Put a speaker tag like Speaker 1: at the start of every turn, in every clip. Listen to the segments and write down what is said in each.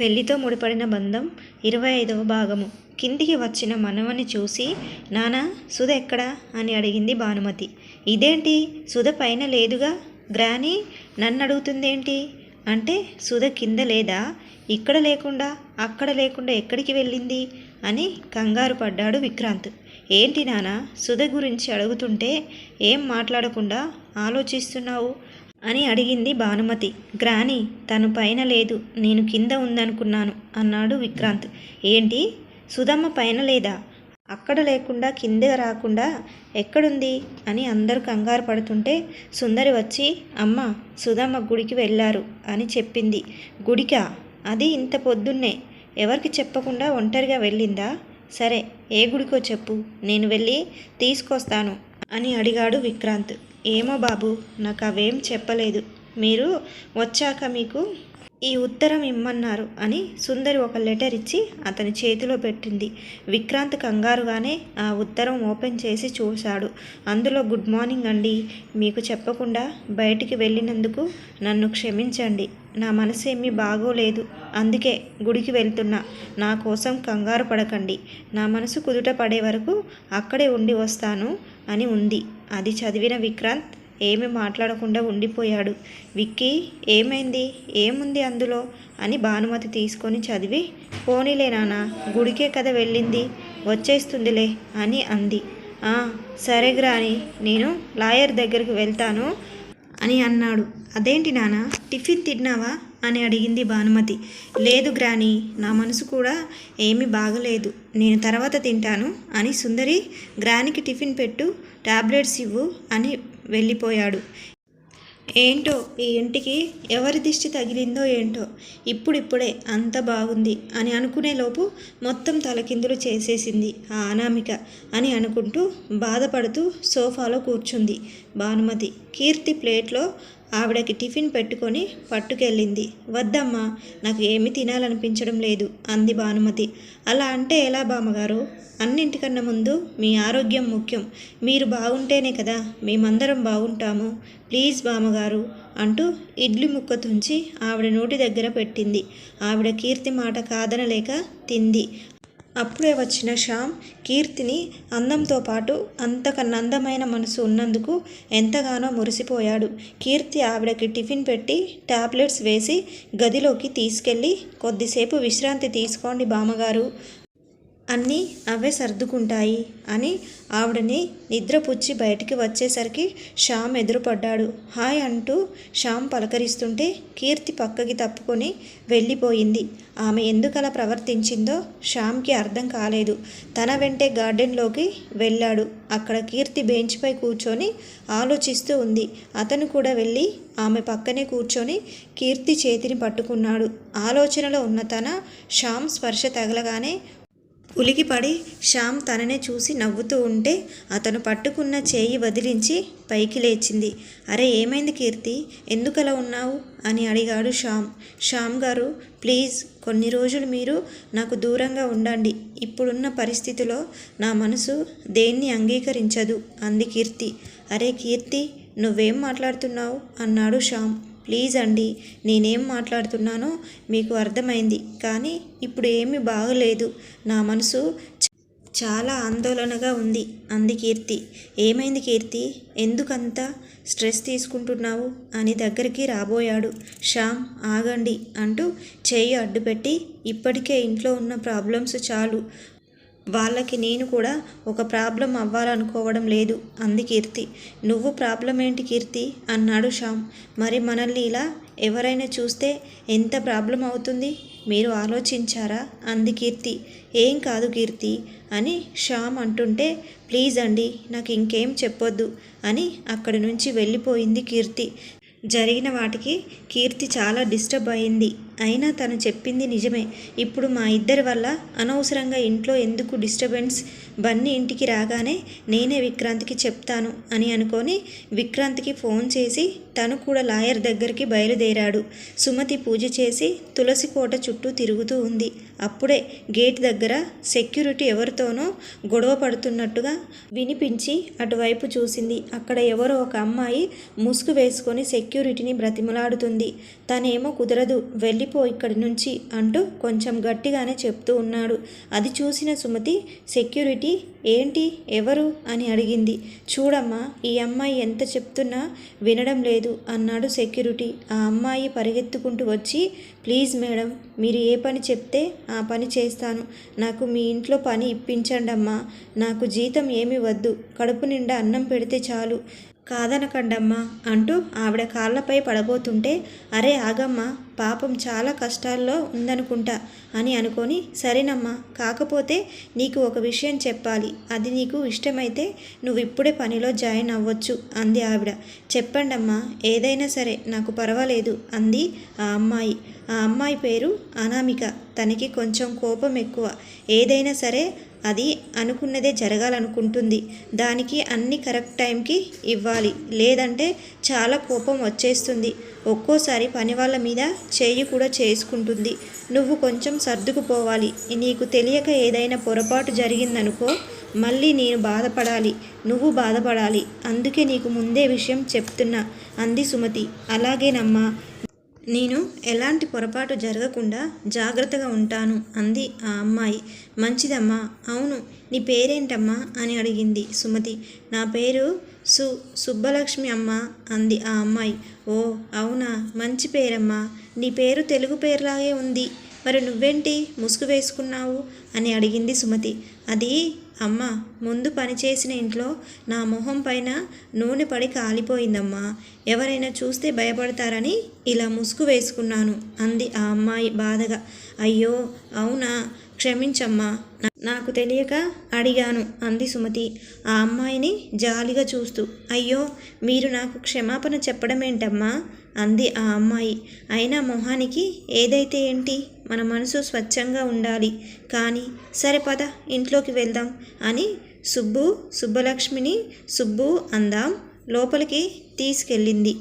Speaker 1: పెళ్ళితో ముడిపడిన బంధం ఇరవై ఐదవ భాగము. కిందికి వచ్చిన మనవని చూసి నానా సుధ ఎక్కడా? అని అడిగింది భానుమతి. ఇదేంటి? సుధ పైన లేదుగా? గ్రాని నన్ను అడుగుతుందేంటి? అంటే సుధ కింద లేదా? ఇక్కడ లేకుండా అక్కడ లేకుండా ఎక్కడికి వెళ్ళింది? అని కంగారు పడ్డాడు విక్రాంత్. ఏంటి నానా సుధ గురించి అడుగుతుంటే ఏం మాట్లాడకుండా ఆలోచిస్తున్నావు? అని అడిగింది భానుమతి. గ్రాని తను పైన లేదు. నేను కింద ఉందనుకున్నాను అన్నాడు విక్రాంత్. ఏంటి? సుధమ్మ పైన లేదా? అక్కడ లేకుండా కింద రాకుండా ఎక్కడుంది? అని అందరూ కంగారు పడుతుంటే సుందరి వచ్చి అమ్మ సుధమ్మ గుడికి వెళ్ళారు అని చెప్పింది. గుడికా? అది ఇంత పొద్దున్నే. ఎవరికి చెప్పకుండా ఒంటరిగా వెళ్ళిందా? సరే ఏ గుడికో చెప్పు. నేను వెళ్ళి తీసుకొస్తాను అని అడిగాడు విక్రాంత్. ఏమో బాబు నాకు అవేం చెప్పలేదు. మీరు వచ్చాక మీకు ఈ ఉత్తరం ఇమ్మన్నారు అని సుందరి ఒక లెటర్ ఇచ్చి అతని చేతిలో పెట్టింది. విక్రాంత్ కంగారుగానే ఆ ఉత్తరం ఓపెన్ చేసి చూశాడు. అందులో గుడ్ మార్నింగ్ అండి. మీకు చెప్పకుండా బయటికి వెళ్ళినందుకు నన్ను క్షమించండి. నా మనసు ఏమీ బాగోలేదు. అందుకే గుడికి వెళ్తున్నా. నా కోసం కంగారు పడకండి. నా మనసు కుదుట పడే వరకు అక్కడే ఉండి వస్తాను అని ఉంది. అది చదివిన విక్రాంత్ ఏమీ మాట్లాడకుండా ఉండిపోయాడు. విక్కీ ఏమైంది? ఏముంది అందులో? అని భానుమతి తీసుకొని చదివి పోనీలే నాన్న గుడికే కదా వెళ్ళింది. వచ్చేస్తుందిలే అని అంది. "ఆ, సరే గ్రాని నేను లాయర్ దగ్గరికి వెళ్తాను. అని అన్నాడు. అదేంటి నాన్న? టిఫిన్ తిన్నావా? అని అడిగింది భానుమతి. లేదు గ్రాని నా మనసు కూడా ఏమీ బాగలేదు. నేను తర్వాత తింటాను అని సుందరి గ్రానికి టిఫిన్ పెట్టు టాబ్లెట్స్ ఇవ్వు అని వెళ్ళిపోయాడు. ఏంటో ఈ ఇంటికి ఎవరి దిష్టి తగిలిందో ఏంటో ఇప్పుడిప్పుడే అంత బాగుంది అని అనుకునే లోపు మొత్తం తలకిందులు చేసేసింది ఆ అనామిక అని అనుకుంటూ బాధపడుతూ సోఫాలో కూర్చుంది. భానుమతి కీర్తి ప్లేట్లో ఆవిడకి టిఫిన్ పెట్టుకొని పట్టుకెళ్ళింది. వద్దమ్మా నాకు ఏమి తినాలనిపించడం లేదు అంది భానుమతి. అలా అంటే ఎలా బామ్మగారు? అన్నింటికన్నా ముందు మీ ఆరోగ్యం ముఖ్యం. మీరు బాగుంటేనే కదా మేమందరం బాగుంటాము. ప్లీజ్ బామ్మగారు అంటూ ఇడ్లీ ముక్క తుంచి ఆవిడ నోటి దగ్గర పెట్టింది. ఆవిడ కీర్తి మాట కాదనలేక తింది. అప్పుడే వచ్చిన శ్యామ్ కీర్తిని అందంతో పాటు అంతకన్నా అందమైన మనసు ఉన్నందుకు ఎంతగానో మురిసిపోయాడు. కీర్తి ఆవిడకి టిఫిన్ పెట్టి టాబ్లెట్స్ వేసి గదిలోకి తీసుకెళ్ళి కొద్దిసేపు విశ్రాంతి తీసుకోండి బామ్మగారు అన్నీ అవే సర్దుకుంటాయి అని ఆవిడని నిద్రపుచ్చి బయటికి వచ్చేసరికి శ్యామ్ ఎదురుపడ్డాడు. హాయ్ అంటూ శ్యామ్ పలకరిస్తుంటే కీర్తి పక్కకి తప్పుకొని వెళ్ళిపోయింది. ఆమె ఎందుకలా ప్రవర్తించిందో శ్యామ్కి అర్థం కాలేదు. తన వెంటే గార్డెన్లోకి వెళ్ళాడు. అక్కడ కీర్తి బెంచ్పై కూర్చొని ఆలోచిస్తూ ఉంది. అతను కూడా వెళ్ళి ఆమె పక్కనే కూర్చొని కీర్తి చేతిని పట్టుకున్నాడు. ఆలోచనలో ఉన్న తన శ్యామ్ స్పర్శ తగలగానే ఉలికిపడి శ్యామ్ తననే చూసి నవ్వుతూ ఉంటే అతను పట్టుకున్న చేయి వదిలించి పైకి లేచింది. అరే ఏమైంది కీర్తి? ఎందుకలా ఉన్నావు? అని అడిగాడు శ్యామ్. శ్యామ్ గారు ప్లీజ్ కొన్ని రోజులు మీరు నాకు దూరంగా ఉండండి. ఇప్పుడున్న పరిస్థితిలో నా మనసు దేన్ని అంగీకరించదు అంది కీర్తి. అరే కీర్తి నువ్వేం మాట్లాడుతున్నావు? అన్నాడు శ్యామ్. ప్లీజ్ అండి నేనేం మాట్లాడుతున్నానో మీకు అర్థమైంది కానీ ఇప్పుడు ఏమీ బాగలేదు. నా మనసు చాలా ఆందోళనగా ఉంది. అంది కీర్తి. ఏమైంది కీర్తి? ఎందుకంత స్ట్రెస్ తీసుకుంటున్నావు? అని దగ్గరికి రాబోయాడు. శ్యామ్ ఆగండి అంటూ చేయి అడ్డుపెట్టి ఇప్పటికే ఇంట్లో ఉన్న ప్రాబ్లమ్స్ చాలు. వాళ్ళకి నేను కూడా ఒక ప్రాబ్లం అవ్వాలనుకోవడం లేదు. అంది కీర్తి. నువ్వు ప్రాబ్లం ఏంటి కీర్తి? అన్నాడు శ్యామ్. మరి మనల్ని ఇలా ఎవరైనా చూస్తే ఎంత ప్రాబ్లం అవుతుంది? మీరు ఆలోచించారా? అంది కీర్తి. ఏం కాదు కీర్తి అని శ్యామ్ అంటుంటే ప్లీజ్ అండి నాకు ఇంకేం చెప్పొద్దు అని అక్కడి నుంచి వెళ్ళిపోయింది కీర్తి. జరిగిన వాటికి కీర్తి చాలా డిస్టర్బ్ అయింది. అయినా తను చెప్పింది నిజమే. ఇప్పుడు మా ఇద్దరి వల్ల అనవసరంగా ఇంట్లో ఎందుకు డిస్టర్బెన్స్? బన్నీ ఇంటికి రాగానే నేనే విక్రాంత్కి చెప్తాను అని అనుకొని విక్రాంత్కి ఫోన్ చేసి తను కూడా లాయర్ దగ్గరికి బయలుదేరాడు. సుమతి పూజ చేసి తులసి కోట చుట్టూ తిరుగుతూ ఉంది. అప్పుడే గేట్ దగ్గర సెక్యూరిటీ ఎవరితోనో గొడవ పడుతున్నట్టుగా వినిపించి అటువైపు చూసింది. అక్కడ ఎవరో ఒక అమ్మాయి ముసుగు వేసుకొని సెక్యూరిటీని బ్రతిమలాడుతుంది. తనేమో కుదరదు వెళ్ళిపో ఇక్కడి నుంచి అంటూ కొంచెం గట్టిగానే చెప్తూ ఉన్నాడు. అది చూసిన సుమతి సెక్యూరిటీ ఏంటి? ఎవరు? అని అడిగింది. చూడమ్మా ఈ అమ్మాయి ఎంత చెప్తున్నా వినడం లేదు అన్నాడు సెక్యూరిటీ. ఆ అమ్మాయి పరిగెత్తుకుంటూ వచ్చి ప్లీజ్ మేడం మీరు ఏ పని చెప్తే ఆ పని చేస్తాను. నాకు మీ ఇంట్లో పని ఇప్పించండమ్మా. నాకు జీతం ఏమి వద్దు. కడుపు నిండా అన్నం పెడితే చాలు. కాదనకండమ్మా అంటూ ఆవిడ కాళ్ళపై పడబోతుంటే అరే ఆగమ్మా పాపం చాలా కష్టాల్లో ఉందనుకుంటా అని అనుకొని సరేనమ్మా కాకపోతే నీకు ఒక విషయం చెప్పాలి. అది నీకు ఇష్టమైతే నువ్వు ఇప్పుడే పనిలో జాయిన్ అవ్వచ్చు అంది ఆవిడ. చెప్పండమ్మా ఏదైనా సరే నాకు పర్వాలేదు అంది ఆ అమ్మాయి. ఆ అమ్మాయి పేరు అనామిక. తనకి కొంచెం కోపం ఎక్కువ. ఏదైనా సరే అది అనుకున్నదే జరగాలనుకుంటుంది. దానికి అన్ని కరెక్ట్ టైంకి ఇవ్వాలి. లేదంటే చాలా కోపం వచ్చేస్తుంది. ఒక్కోసారి పని వాళ్ళ మీద చేయి కూడా చేసుకుంటుంది. నువ్వు కొంచెం సర్దుకుపోవాలి. నీకు తెలియక ఏదైనా పొరపాటు జరిగిందనుకో మళ్ళీ నేను బాధపడాలి. నువ్వు బాధపడాలి. అందుకే నీకు ముందే విషయం చెప్తున్నా. అంది సుమతి. అలాగేనమ్మా. నేను ఎలాంటి పొరపాటు జరగకుండా జాగ్రత్తగా ఉంటాను అంది ఆ అమ్మాయి. మంచిదమ్మా అవును నీ పేరేంటమ్మా? అని అడిగింది సుమతి. నా పేరు సు సుబ్బలక్ష్మి అమ్మ అంది ఆ అమ్మాయి. ఓ అవునా? మంచి పేరమ్మా. నీ పేరు తెలుగు పేరులాగే ఉంది. మరి నువ్వేంటి ముసుగు వేసుకున్నావు? అని అడిగింది సుమతి. అది అమ్మ ముందు పనిచేసిన ఇంట్లో నా మొహం పైన నూనె పడి కాలిపోయిందమ్మా. ఎవరైనా చూస్తే భయపడతారని ఇలా ముసుగు వేసుకున్నాను అంది ఆ అమ్మాయి బాధగా. అయ్యో అవునా? క్షమించమ్మా. నాకు తెలియక అడిగాను అంది సుమతి. ఆ అమ్మాయిని జాలిగా చూస్తూ. అయ్యో మీరు నాకు క్షమాపణ చెప్పడమేంటమ్మా? అంది ఆ అమ్మాయి. అయినా మొహానికి ఏదైతే ఏంటి? మన మనసు స్వచ్ఛంగా ఉండాలి. కానీ సరే పద ఇంట్లోకి వెళ్దాం అని సుబ్బు సుబ్బలక్ష్మిని సుబ్బు అందాం లోపలికి తీసుకెళ్ళింది.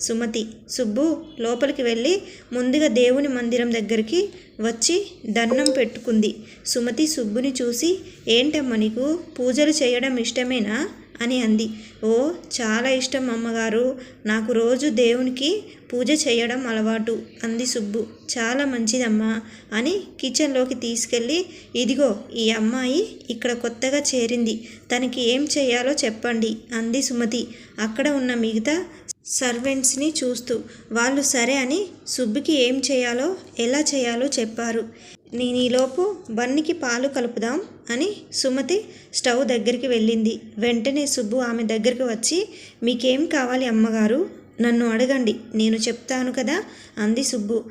Speaker 1: సుమతి సుబ్బు లోపలికి వెళ్ళి ముందుగా దేవుని మందిరం దగ్గరికి వచ్చి దండం పెట్టుకుంది. సుమతి సుబ్బుని చూసి ఏంటమ్మా నీకు? పూజలు చేయడం ఇష్టమేనా? అని అంది. ఓ చాలా ఇష్టం అమ్మగారు. నాకు రోజు దేవునికి పూజ చేయడం అలవాటు అంది సుబ్బు. చాలా మంచిదమ్మా అని కిచెన్లోకి తీసుకెళ్ళి ఇదిగో ఈ అమ్మాయి ఇక్కడ కొత్తగా చేరింది. తనకి ఏం చేయాలో చెప్పండి అంది సుమతి. అక్కడ ఉన్న మిగతా సర్వెంట్స్ని చూస్తూ వాళ్ళు సరే అని సుబ్బుకి ఏం చేయాలో ఎలా చేయాలో చెప్పారు. నేను ఈలోపు బన్నికి పాలు కలుపుదాం అని సుమతి స్టవ్ దగ్గరికి వెళ్ళింది. వెంటనే సుబ్బు ఆమె దగ్గరికి వచ్చి మీకేం కావాలి అమ్మగారు? నన్ను అడగండి నేను చెప్తాను కదా అంది సుబ్బు.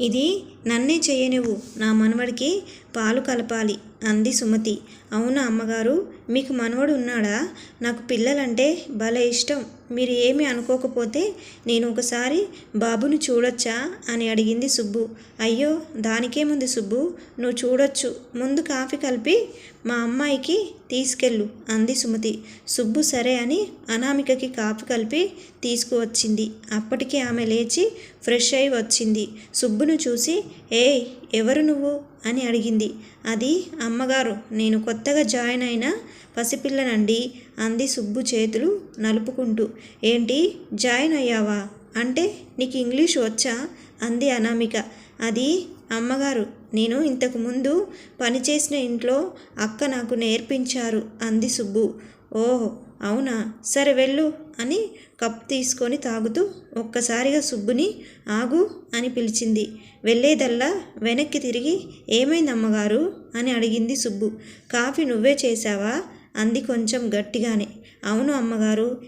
Speaker 1: ఇది నన్నే చేయనివ్వు. నా మనవడికి పాలు కలపాలి అంది సుమతి. అవునా అమ్మగారు? మీకు మనవడు ఉన్నాడా? నాకు పిల్లలంటే భలే ఇష్టం. మీరు ఏమి అనుకోకపోతే నేను ఒకసారి బాబుని చూడొచ్చా అని అడిగింది సుబ్బు. అయ్యో దానికేముంది సుబ్బు? నువ్వు చూడొచ్చు. ముందు కాఫీ కలిపి మా అమ్మాయికి తీసుకెళ్ళు అంది సుమతి. సుబ్బు సరే అని అనామికకి కాఫీ కలిపి తీసుకువచ్చింది. అప్పటికే ఆమె లేచి ఫ్రెష్ అయి వచ్చింది. సుబ్బును చూసి ఏయ్ ఎవరు నువ్వు? అని అడిగింది. అది అమ్మగారు. నేను కొత్తగా జాయిన్ అయిన పసిపిల్లనండి అంది సుబ్బు చేతులు నలుపుకుంటూ. ఏంటి జాయిన్ అయ్యావా? అంటే నీకు ఇంగ్లీష్ వచ్చా? అంది అనామిక. అది అమ్మగారు. నేను ఇంతకు ముందు పనిచేసిన ఇంట్లో అక్క నాకు నేర్పించారు అంది సుబ్బు. ఓహో అవునా? సరే వెళ్ళు అని కప్ తీసుకొని తాగుతూ ఒక్కసారిగా సుబ్బుని ఆగు అని పిలిచింది. వెళ్ళేదల్లా వెనక్కి తిరిగి ఏమైంది అమ్మగారు అని అడిగింది సుబ్బు. కాఫీ నువ్వే చేశావా? అంది కొంచెం గట్టిగానే. అవును అమ్మగారు.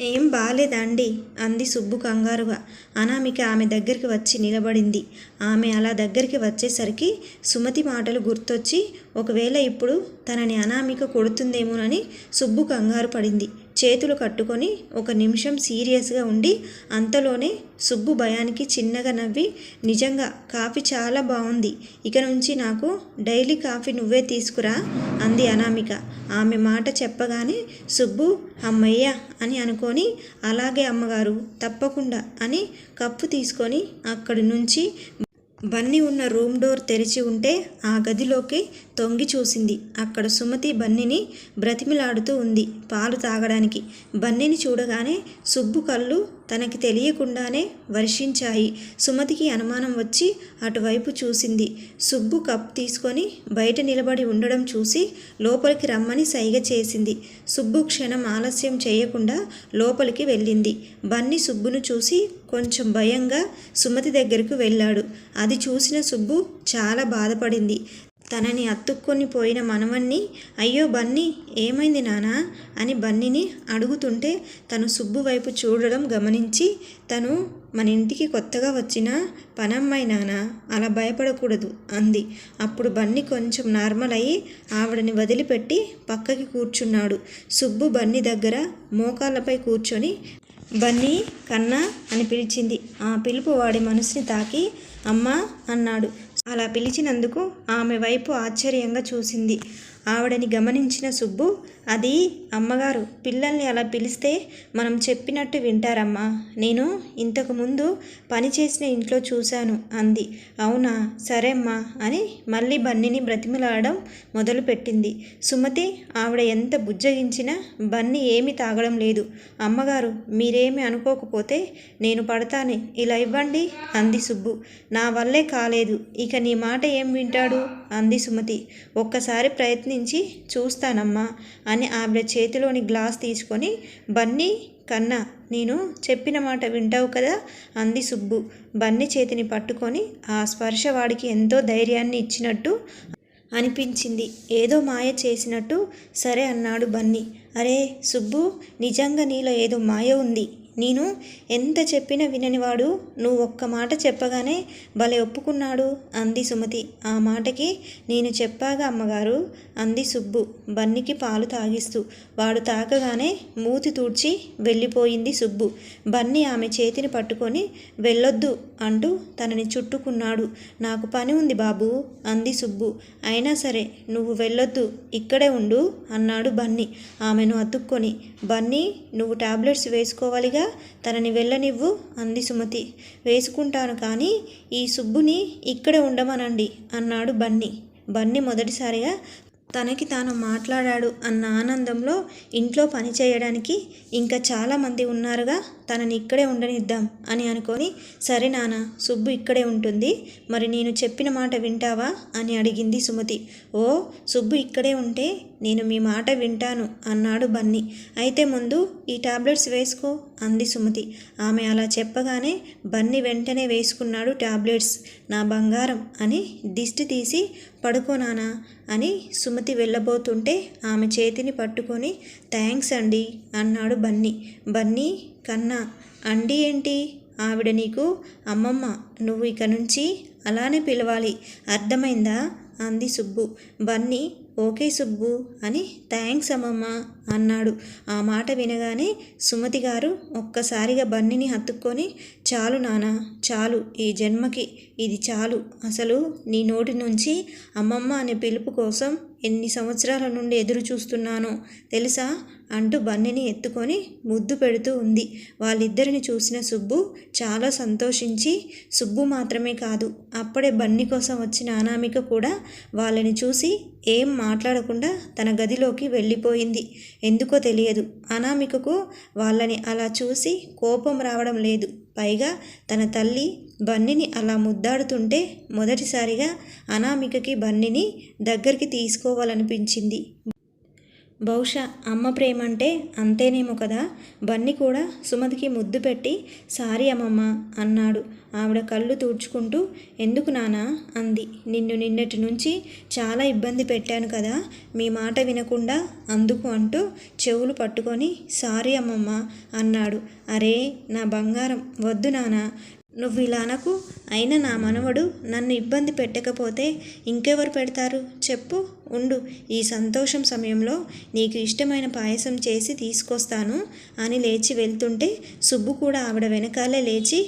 Speaker 1: ఏం బాలేదండి? అంది సుబ్బు కంగారుగా. అనామిక ఆమె దగ్గరికి వచ్చి నిలబడింది. ఆమె అలా దగ్గరికి వచ్చేసరికి సుమతి మాటలు గుర్తొచ్చి ఒకవేళ ఇప్పుడు తనని అనామిక కొడుతుందేమోనని సుబ్బు కంగారు పడింది. చేతులు కట్టుకొని ఒక నిమిషం సీరియస్గా ఉండి అంతలోనే సుబ్బు భయానికి చిన్నగా నవ్వి నిజంగా కాఫీ చాలా బాగుంది ఇక నుంచి నాకు డైలీ కాఫీ నువ్వే తీసుకురా అంది అనామిక. ఆమె మాట చెప్పగానే సుబ్బు అమ్మయ్య అని అనుకొని అలాగే అమ్మగారు తప్పకుండా అని కప్పు తీసుకొని అక్కడి నుంచి బన్నీ ఉన్న రూమ్ డోర్ తెరిచి ఉంటే ఆ గదిలోకి తొంగి చూసింది. అక్కడ సుమతి బన్నీని బ్రతిమిలాడుతూ ఉంది పాలు తాగడానికి. బన్నీని చూడగానే సుబ్బు కళ్ళు తనకి తెలియకుండానే వర్షించాయి. సుమతికి అనుమానం వచ్చి అటువైపు చూసింది. సుబ్బు కప్ తీసుకొని బయట నిలబడి ఉండడం చూసి లోపలికి రమ్మని సైగ చేసింది. సుబ్బు క్షణం ఆలస్యం చేయకుండా లోపలికి వెళ్ళింది. బన్నీ సుబ్బును చూసి కొంచెం భయంగా సుమతి దగ్గరకు వెళ్ళాడు. అది చూసిన సుబ్బు చాలా బాధపడింది. తనని అత్తుక్కొని పోయిన మనవన్ని అయ్యో బన్నీ ఏమైంది నానా అని బన్నీని అడుగుతుంటే తను సుబ్బు వైపు చూడడం గమనించి తను మన ఇంటికి కొత్తగా వచ్చిన పనమ్మాయి నాన్న అలా భయపడకూడదు అంది. అప్పుడు బన్నీ కొంచెం నార్మల్ అయ్యి ఆవిడని వదిలిపెట్టి పక్కకి కూర్చున్నాడు. సుబ్బు బన్నీ దగ్గర మోకాళ్ళపై కూర్చొని బన్నీ కన్నా అని పిలిచింది. ఆ పిలుపు వాడి మనసుని తాకి అమ్మా అన్నాడు. అలా పిలిచినందుకు ఆమె వైపు ఆశ్చర్యంగా చూసింది. ఆవిడని గమనించిన సుబ్బు అది అమ్మగారు పిల్లల్ని అలా పిలిస్తే మనం చెప్పినట్టు వింటారమ్మా. నేను ఇంతకుముందు పనిచేసిన పని చేసిన ఇంట్లో చూశాను అంది. అవునా? సరే అమ్మా అని మళ్ళీ బన్నీని బ్రతిమలాడడం మొదలుపెట్టింది. సుమతి ఆవిడ ఎంత బుజ్జగించినా బన్నీ ఏమీ తాగడం లేదు. అమ్మగారు మీరేమి అనుకోకపోతే నేను పడతానే. ఇలా ఇవ్వండి అంది సుబ్బు. నా వల్లే కాలేదు. ఇక నీ మాట ఏం వింటాడు? అంది సుమతి. ఒక్కసారి ప్రయత్నించి చూస్తానమ్మా అని ఆవిడ చేతిలోని గ్లాస్ తీసుకొని బన్నీ కన్నా నేను చెప్పిన మాట వింటావు కదా అంది సుబ్బు. బన్నీ చేతిని పట్టుకొని ఆ స్పర్శ వాడికి ఎంతో ధైర్యాన్ని ఇచ్చినట్టు అనిపించింది. ఏదో మాయ చేసినట్టు. సరే అన్నాడు బన్నీ. అరే సుబ్బు నిజంగా నీలో ఏదో మాయ ఉంది. నేను ఎంత చెప్పినా విననివాడు నువ్వు ఒక్క మాట చెప్పగానే భలే ఒప్పుకున్నాడు అంది సుమతి. ఆ మాటకి నేను చెప్పాగా అమ్మగారు అంది సుబ్బు బన్నికి పాలు తాగిస్తూ. వాడు తాకగానే మూతి తూడ్చి వెళ్ళిపోయింది సుబ్బు. బన్నీ ఆమె చేతిని పట్టుకొని వెళ్ళొద్దు అంటూ తనని చుట్టుకున్నాడు. నాకు పని ఉంది బాబు అంది సుబ్బు. అయినా సరే నువ్వు వెళ్ళొద్దు ఇక్కడే ఉండు అన్నాడు బన్నీ. ఆమెను అతుక్కొని బన్నీ నువ్వు టాబ్లెట్స్ వేసుకోవాలిగా తనని వెళ్ళనివ్వు అంది సుమతి. వేసుకుంటాను కానీ ఈ సుబ్బుని ఇక్కడే ఉండమనండి అన్నాడు బన్నీ. బన్నీ మొదటిసారిగా తనకి తాను మాట్లాడాడు అన్న ఆనందంలో ఇంట్లో పని చేయడానికి ఇంకా చాలామంది ఉన్నారుగా తనని ఇక్కడే ఉండనిద్దాం అని అనుకొని సరే నాన్న సుబ్బు ఇక్కడే ఉంటుంది మరి నేను చెప్పిన మాట వింటావా అని అడిగింది సుమతి. ఓ సుబ్బు ఇక్కడే ఉంటే నేను మీ మాట వింటాను అన్నాడు బన్నీ. అయితే ముందు ఈ టాబ్లెట్స్ వేసుకో అంది సుమతి. ఆమె అలా చెప్పగానే బన్నీ వెంటనే వేసుకున్నాడు టాబ్లెట్స్. నా బంగారం అని దిష్టి తీసి పడుకోనానా అని సుమతి వెళ్ళబోతుంటే ఆమె చేతిని పట్టుకొని థ్యాంక్స్ అండి అన్నాడు బన్నీ. బన్నీ కన్నా అండి ఏంటి? ఆవిడ నీకు అమ్మమ్మ నువ్వు ఇక నుంచి అలానే పిలవాలి. అర్థమైందా? అంది సుబ్బు. బన్నీ ఓకే సుబ్బు అని థ్యాంక్స్ అమ్మమ్మ అన్నాడు. ఆ మాట వినగానే సుమతి గారు ఒక్కసారిగా బన్నీని హత్తుక్కొని చాలు నానా చాలు ఈ జన్మకి ఇది చాలు. అసలు నీ నోటి నుంచి అమ్మమ్మ అనే పిలుపు కోసం ఎన్ని సంవత్సరాల నుండి ఎదురు చూస్తున్నానో తెలుసా? అంటూ బన్నీని ఎత్తుకొని ముద్దు పెడుతూ ఉంది. వాళ్ళిద్దరిని చూసిన సుబ్బు చాలా సంతోషించి సుబ్బు మాత్రమే కాదు అప్పుడే బన్నీ కోసం వచ్చిన అనామిక కూడా వాళ్ళని చూసి ఏం మాట్లాడకుండా తన గదిలోకి వెళ్ళిపోయింది. ఎందుకో తెలియదు. అనామికకు వాళ్ళని అలా చూసి కోపం రావడం లేదు. పైగా తన తల్లి బన్నీని అలా ముద్దాడుతుంటే మొదటిసారిగా అనామికకి బన్నీని దగ్గరికి తీసుకోవాలనిపించింది. బహుశా అమ్మ ప్రేమ అంటే అంతేనేమో కదా? బన్నీ కూడా సుమతికి ముద్దు పెట్టి సారీ అమ్మమ్మ అన్నాడు. ఆవిడ కళ్ళు తూడ్చుకుంటూ ఎందుకు నానా అంది. నిన్ను నిన్నటి నుంచి చాలా ఇబ్బంది పెట్టాను కదా? మీ మాట వినకుండా అందుకు అంటూ చెవులు పట్టుకొని సారీ అమ్మమ్మ అన్నాడు. అరే నా బంగారం వద్దు నానా నువ్వు ఇలా అనకు అయినా నా మనవడు నన్ను ఇబ్బంది పెట్టకపోతే ఇంకెవరు పెడతారు? చెప్పు ఉండు. ఈ సంతోషం సమయంలో నీకు ఇష్టమైన పాయసం చేసి తీసుకొస్తాను అని లేచి వెళ్తుంటే సుబ్బు కూడా ఆవిడ వెనకాలే లేచి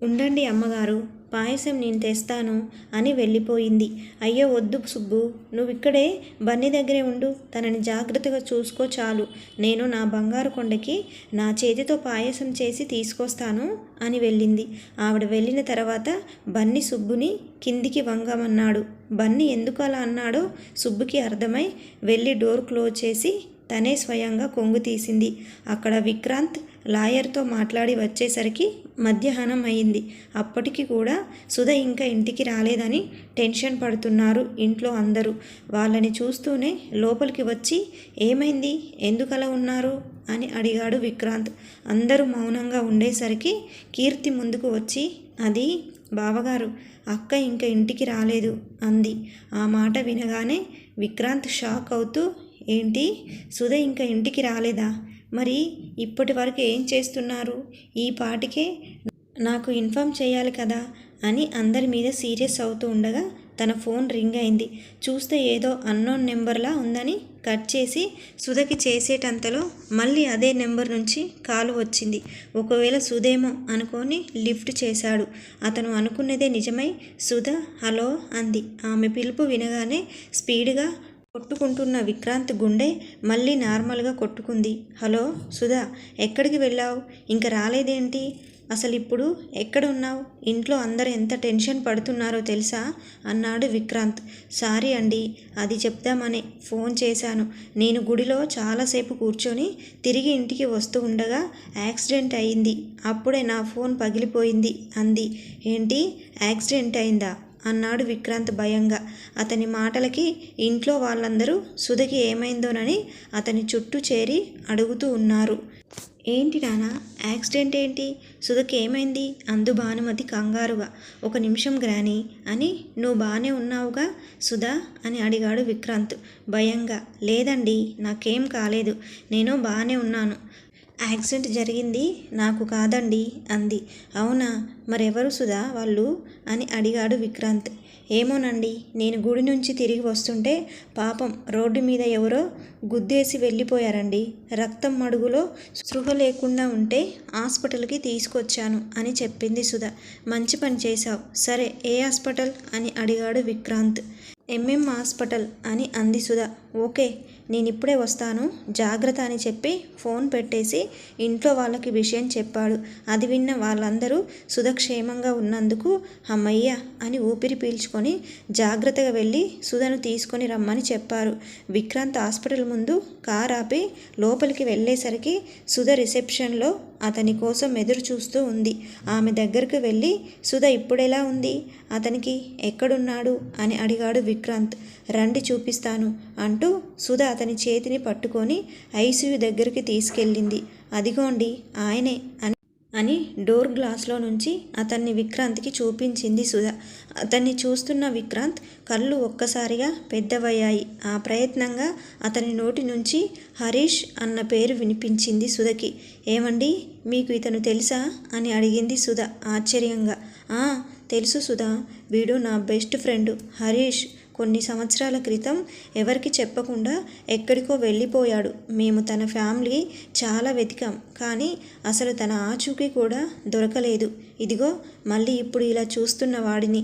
Speaker 1: ఉండండి అమ్మగారు పాయసం నేను తెస్తాను అని వెళ్ళిపోయింది. అయ్యో వద్దు సుబ్బు నువ్వు ఇక్కడే బన్నీ దగ్గరే ఉండు తనని జాగ్రత్తగా చూసుకో చాలు. నేను నా బంగారు కొండకి నా చేతితో పాయసం చేసి తీసుకొస్తాను అని వెళ్ళింది. ఆవిడ వెళ్ళిన తర్వాత బన్నీ సుబ్బుని కిందికి వంగమన్నాడు. బన్నీ ఎందుకు అలా అన్నాడో సుబ్బుకి అర్థమై వెళ్ళి డోర్ క్లోజ్ చేసి తనే స్వయంగా కొంగు తీసింది. అక్కడ విక్రాంత్ లాయర్తో మాట్లాడి వచ్చేసరికి మధ్యాహ్నం అయింది. అప్పటికి కూడా సుధ ఇంకా ఇంటికి రాలేదని టెన్షన్ పడుతున్నారు ఇంట్లో అందరూ. వాళ్ళని చూస్తూనే లోపలికి వచ్చి ఏమైంది? ఎందుకలా ఉన్నారు? అని అడిగాడు విక్రాంత్. అందరూ మౌనంగా ఉండేసరికి కీర్తి ముందుకు వచ్చి అది బావగారు అక్క ఇంకా ఇంటికి రాలేదు అంది. ఆ మాట వినగానే విక్రాంత్ షాక్ అవుతూ ఏంటి? సుధ ఇంకా ఇంటికి రాలేదా? మరి ఇప్పటి వరకు ఏం చేస్తున్నారు? ఈ పాటికే నాకు ఇన్ఫామ్ చేయాలి కదా? అని అందరి మీద సీరియస్ అవుతూ ఉండగా తన ఫోన్ రింగ్ అయింది. చూస్తే ఏదో అన్నోన్ నెంబర్లా ఉందని కట్ చేసి సుధకి చేసేటంతలో మళ్ళీ అదే నెంబర్ నుంచి కాల్ వచ్చింది. ఒకవేళ సుధేమో అనుకొని లిఫ్ట్ చేశాడు. అతను అనుకున్నదే నిజమై సుధ హలో అంది. ఆమె పిలుపు వినగానే స్పీడ్గా కొట్టుకుంటున్న విక్రాంత్ గుండె మళ్ళీ నార్మల్గా కొట్టుకుంది. హలో సుధా ఎక్కడికి వెళ్ళావు? ఇంకా రాలేదేంటి? అసలు ఇప్పుడు ఎక్కడ ఉన్నావు ఇంట్లో అందరు ఎంత టెన్షన్ పడుతున్నారో తెలుసా? అన్నాడు విక్రాంత్. సారీ అండి అది చెప్దామని ఫోన్ చేశాను. నేను గుడిలో చాలాసేపు కూర్చొని తిరిగి ఇంటికి వస్తూ ఉండగా యాక్సిడెంట్ అయింది. అప్పుడే నా ఫోన్ పగిలిపోయింది అంది. ఏంటి? యాక్సిడెంట్ అయిందా? అన్నాడు విక్రాంత్ భయంగా. అతని మాటలకి ఇంట్లో వాళ్ళందరూ సుధకి ఏమైందోనని అతని చుట్టూ చేరి అడుగుతూ ఉన్నారు. ఏంటి నానా? యాక్సిడెంట్ ఏంటి? సుధకి ఏమైంది? అందు భానుమతి కంగారుగా. ఒక నిమిషం గ్రాని అని నువ్వు బాగానే ఉన్నావుగా సుధా అని అడిగాడు విక్రాంత్ భయంగా. లేదండి నాకేం కాలేదు. నేను బాగానే ఉన్నాను. యాక్సిడెంట్ జరిగింది. నాకు కాదండి అంది. అవునా? మరెవరు సుధా? వాళ్ళు? అని అడిగాడు విక్రాంత్. ఏమోనండి నేను గుడి నుంచి తిరిగి వస్తుంటే పాపం రోడ్డు మీద ఎవరో గుద్దేసి వెళ్ళిపోయారండి. రక్తం మడుగులో సృహ లేకుండా ఉంటే హాస్పిటల్కి తీసుకొచ్చాను అని చెప్పింది సుధా. మంచి పని చేశావు. సరే ఏ హాస్పిటల్? అని అడిగాడు విక్రాంత్. ఎంఎం హాస్పిటల్ అని అంది సుధా. ఓకే నేను ఇప్పుడే వస్తాను. జాగ్రత్త అని చెప్పి ఫోన్ పెట్టేసి ఇంట్లో వాళ్ళకి విషయం చెప్పాడు. అది విన్న వాళ్ళందరూ సుధక్షేమంగా ఉన్నందుకు అమ్మయ్య అని ఊపిరి పీల్చుకొని జాగ్రత్తగా వెళ్ళి సుధను తీసుకొని రమ్మని చెప్పారు. విక్రాంత్ హాస్పిటల్ ముందు కార్ ఆపి లోపలికి వెళ్ళేసరికి సుధ రిసెప్షన్లో అతని కోసం ఎదురు చూస్తూ ఉంది. ఆమె దగ్గరకు వెళ్ళి సుధ ఇప్పుడెలా ఉంది? అతనికి ఎక్కడున్నాడు? అని అడిగాడు విక్రాంత్. రండి చూపిస్తాను అంటూ సుధ అతని చేతిని పట్టుకొని ఐసీయూ దగ్గరికి తీసుకెళ్ళింది. అదిగోండి ఆయనే అని అని డోర్ గ్లాస్లో నుంచి అతన్ని విక్రాంత్కి చూపించింది సుధ. అతన్ని చూస్తున్న విక్రాంత్ కళ్ళు ఒక్కసారిగా పెద్దవయ్యాయి. ఆ ప్రయత్నంగా అతని నోటి నుంచి హరీష్ అన్న పేరు వినిపించింది సుధకి. ఏమండి మీకు ఇతను తెలుసా? అని అడిగింది సుధ ఆశ్చర్యంగా. ఆ తెలుసు సుధా. వీడు నా బెస్ట్ ఫ్రెండ్. హరీష్ కొన్ని సంవత్సరాల క్రితం ఎవరికి చెప్పకుండా ఎక్కడికో వెళ్ళిపోయాడు. మేము తన ఫ్యామిలీ చాలా వెతికాం కానీ అసలు తన ఆచూకీ కూడా దొరకలేదు. ఇదిగో మళ్ళీ ఇప్పుడు ఇలా చూస్తున్న వాడిని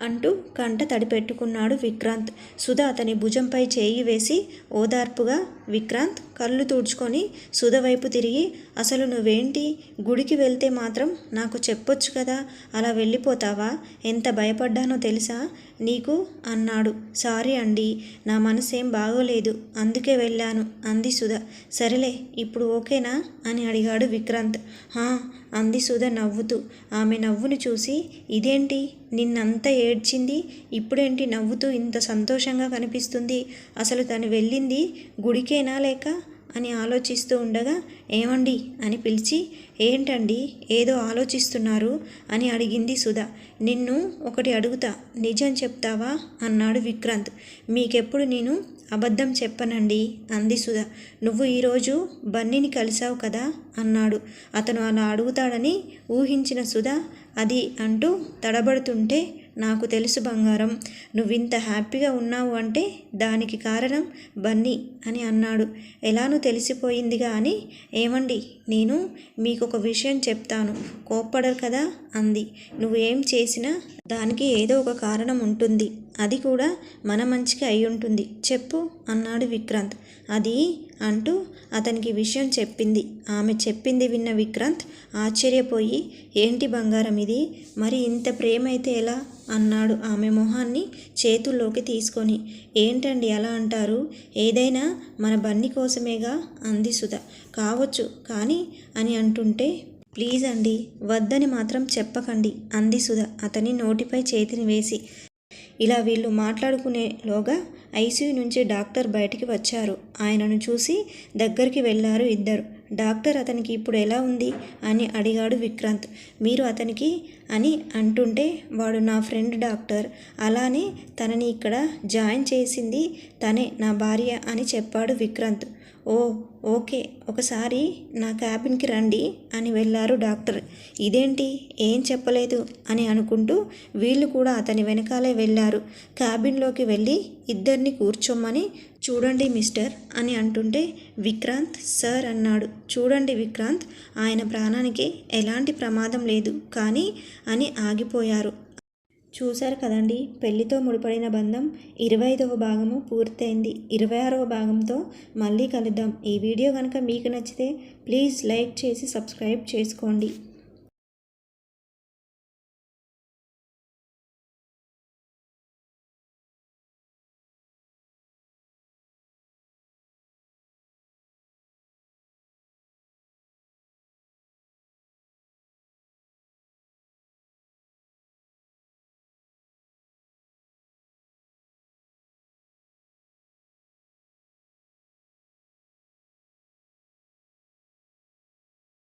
Speaker 1: అంటూ కంట తడిపెట్టుకున్నాడు విక్రాంత్. సుధ అతని భుజంపై చేయి వేసి ఓదార్పుగా విక్రాంత్ కళ్ళు తుడుచుకొని సుధ వైపు తిరిగి అసలు నువ్వేంటి? గుడికి వెళ్తే మాత్రం నాకు చెప్పొచ్చు కదా అలా వెళ్ళిపోతావా? ఎంత భయపడ్డానో తెలుసా? నీకు? అన్నాడు. సారీ అండి నా మనసేం బాగోలేదు. అందుకే వెళ్ళాను అంది సుధ. సరేలే ఇప్పుడు ఓకేనా? అని అడిగాడు విక్రాంత్. హా అంది సుధ నవ్వుతూ. ఆమె నవ్వును చూసి ఇదేంటి? నిన్నంతా ఏడ్చింది? ఇప్పుడేంటి నవ్వుతూ ఇంత సంతోషంగా కనిపిస్తుంది? అసలు తను వెళ్ళింది గుడికే గుడికేనా లేక? అని ఆలోచిస్తూ ఉండగా ఏమండి? అని పిలిచి ఏంటండి? ఏదో ఆలోచిస్తున్నారు? అని అడిగింది సుధా. నిన్ను ఒకటి అడుగుతా. నిజం చెప్తావా? అన్నాడు విక్రాంత్. మీకెప్పుడు నేను అబద్ధం చెప్పనండి? అంది సుధా. నువ్వు ఈరోజు బన్నీని కలిశావు కదా? అన్నాడు. అతను అలా అడుగుతాడని ఊహించిన సుధా అది అంటూ తడబడుతుంటే నాకు తెలుసు బంగారం నువ్వింత హ్యాపీగా ఉన్నావు అంటే దానికి కారణం బన్నీ అని అన్నాడు. ఎలానూ తెలిసిపోయిందిగా అని ఏమండి నేను మీకు ఒక విషయం చెప్తాను. కోప్పడరు కదా అంది. నువ్వు ఏం చేసినా దానికి ఏదో ఒక కారణం ఉంటుంది. అది కూడా మన మంచికి అయి ఉంటుంది చెప్పు అన్నాడు విక్రాంత్. అది అంటూ అతనికి విషయం చెప్పింది. ఆమె చెప్పింది విన్న విక్రాంత్ ఆశ్చర్యపోయి ఏంటి బంగారం ఇది? మరి ఇంత ప్రేమ అయితే ఎలా? అన్నాడు ఆమె మొహాన్ని చేతుల్లోకి తీసుకొని. ఏంటండి అలా అంటారు? ఏదైనా మన బన్ని కోసమేగా? అంది సుధ. కావచ్చు కానీ అని అంటుంటే ప్లీజ్ అండి వద్దని మాత్రం చెప్పకండి అంది సుధ అతని నోటిపై చేతిని వేసి. ఇలా వీళ్ళు మాట్లాడుకునేలోగా ఐసీయూ నుంచి డాక్టర్ బయటికి వచ్చారు. ఆయనను చూసి దగ్గరికి వెళ్ళారు ఇద్దరు. డాక్టర్ అతనికి ఇప్పుడు ఎలా ఉంది? అని అడిగాడు విక్రాంత్. మీరు అతనికి అని అంటుంటే వాడు నా ఫ్రెండ్ డాక్టర్. అలానే తనని ఇక్కడ జాయిన్ చేసింది తనే నా భార్య అని చెప్పాడు విక్రాంత్. ఓ ఓకే ఒకసారి నా క్యాబిన్కి రండి అని వెళ్ళారు డాక్టర్. ఇదేంటి? ఏం చెప్పలేదు? అని అనుకుంటూ వీళ్ళు కూడా అతని వెనకాలే వెళ్ళారు క్యాబిన్లోకి వెళ్ళి ఇద్దరిని కూర్చోమని చూడండి మిస్టర్ అని అంటుంటే విక్రాంత్ సార్ అన్నాడు. చూడండి విక్రాంత్ ఆయన ప్రాణానికి ఎలాంటి ప్రమాదం లేదు కానీ అని ఆగిపోయారు. చూశారు కదండి పెళ్ళితో ముడిపడిన బంధం ఇరవై ఐదవ భాగము పూర్తయింది. ఇరవై ఆరవ భాగంతో మళ్ళీ కలుద్దాం. ఈ వీడియో కనుక మీకు నచ్చితే ప్లీజ్ లైక్ చేసి సబ్స్క్రైబ్ చేసుకోండి.